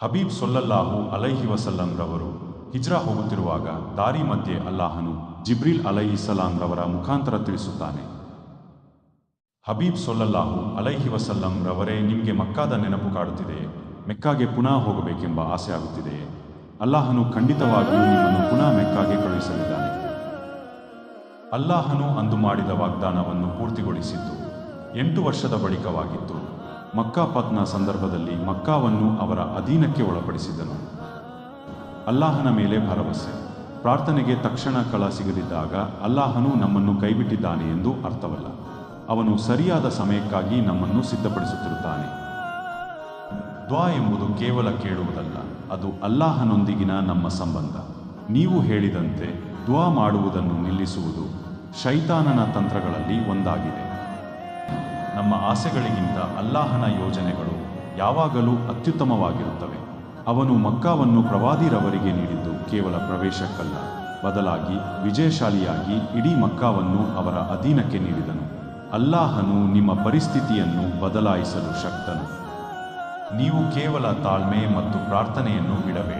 ಹಬೀಬ್ ಸೊಲ್ಲಲ್ಲಾಹು ಅಲೈಹಿ ವಸಲ್ಲಂ ರವರು ಹಿಜ್ರಾ ಹೋಗುತ್ತಿರುವಾಗ ದಾರಿ ಮಧ್ಯೆ ಅಲ್ಲಾಹನು ಜಿಬ್ರಿಲ್ ಅಲೈಹಿಸಲಾಂ ರವರ ಮುಖಾಂತರ ತಿಳಿಸುತ್ತಾನೆ. ಹಬೀಬ್ ಸೊಲ್ಲಲ್ಲಾಹು ಅಲೈಹಿ ವಸಲ್ಲಂ ರವರೇ ನಿಮಗೆ ಮಕ್ಕಾದ ನೆನಪು ಕಾಡುತ್ತಿದೆ. ಮೆಕ್ಕಾಗೆ ಪುನಃ ಹೋಗಬೇಕೆಂಬ ಆಸೆ ಆಗುತ್ತಿದೆ. ಅಲ್ಲಾಹನು ಖಂಡಿತವಾಗಿಯೂ ನಿಮ್ಮನ್ನು ಪುನಃ ಮೆಕ್ಕಾಗೆ ಕಳುಹಿಸಲಿದ್ದಾನೆ. ಅಲ್ಲಾಹನು ಅಂದು ಮಾಡಿದ ವಾಗ್ದಾನವನ್ನು ಪೂರ್ತಿಗೊಳಿಸಿದ್ದು, ಎಂಟು ವರ್ಷದ ಬಳಿಕವಾಗಿತ್ತು. ಮಕ್ಕಾ ಪತ್ನ ಸಂದರ್ಭದಲ್ಲಿ ಮಕ್ಕಾವನ್ನು ಅವರ ಅಧೀನಕ್ಕೆ ಒಳಪಡಿಸಿದನು. ಅಲ್ಲಾಹನ ಮೇಲೆ ಭರವಸೆ. ಪ್ರಾರ್ಥನೆಗೆ ತಕ್ಷಣ ಕಳ ಸಿಗದಿದ್ದಾಗ ಅಲ್ಲಾಹನು ನಮ್ಮನ್ನು ಕೈಬಿಟ್ಟಿದ್ದಾನೆ ಎಂದು ಅರ್ಥವಲ್ಲ. ಅವನು ಸರಿಯಾದ ಸಮಯಕ್ಕಾಗಿ ನಮ್ಮನ್ನು ಸಿದ್ಧಪಡಿಸುತ್ತಿರುತ್ತಾನೆ. ದ್ವಾ ಎಂಬುದು ಕೇವಲ ಕೇಳುವುದಲ್ಲ, ಅದು ಅಲ್ಲಾಹನೊಂದಿಗಿನ ನಮ್ಮ ಸಂಬಂಧ. ನೀವು ಹೇಳಿದಂತೆ ದ್ವಾ ಮಾಡುವುದನ್ನು ನಿಲ್ಲಿಸುವುದು ಶೈತಾನನ ತಂತ್ರಗಳಲ್ಲಿ ಒಂದಾಗಿದೆ. ನಮ್ಮ ಆಸೆಗಳಿಗಿಂತ ಅಲ್ಲಾಹನ ಯೋಜನೆಗಳು ಯಾವಾಗಲೂ ಅತ್ಯುತ್ತಮವಾಗಿರುತ್ತವೆ. ಅವನು ಮಕ್ಕಾವನ್ನು ಪ್ರವಾದಿರವರಿಗೆ ನೀಡಿದ್ದು ಕೇವಲ ಪ್ರವೇಶಕ್ಕಲ್ಲ. ಬದಲಾಗಿ ವಿಜಯಶಾಲಿಯಾಗಿ ಇಡೀ ಮಕ್ಕಾವನ್ನು ಅವರ ಅಧೀನಕ್ಕೆ ನೀಡಿದನು. ಅಲ್ಲಾಹನು ನಿಮ್ಮ ಪರಿಸ್ಥಿತಿಯನ್ನು ಬದಲಾಯಿಸಲು ಶಕ್ತನು. ನೀವು ಕೇವಲ ತಾಳ್ಮೆ ಮತ್ತು ಪ್ರಾರ್ಥನೆಯನ್ನು ಬಿಡಬೇಡಿ.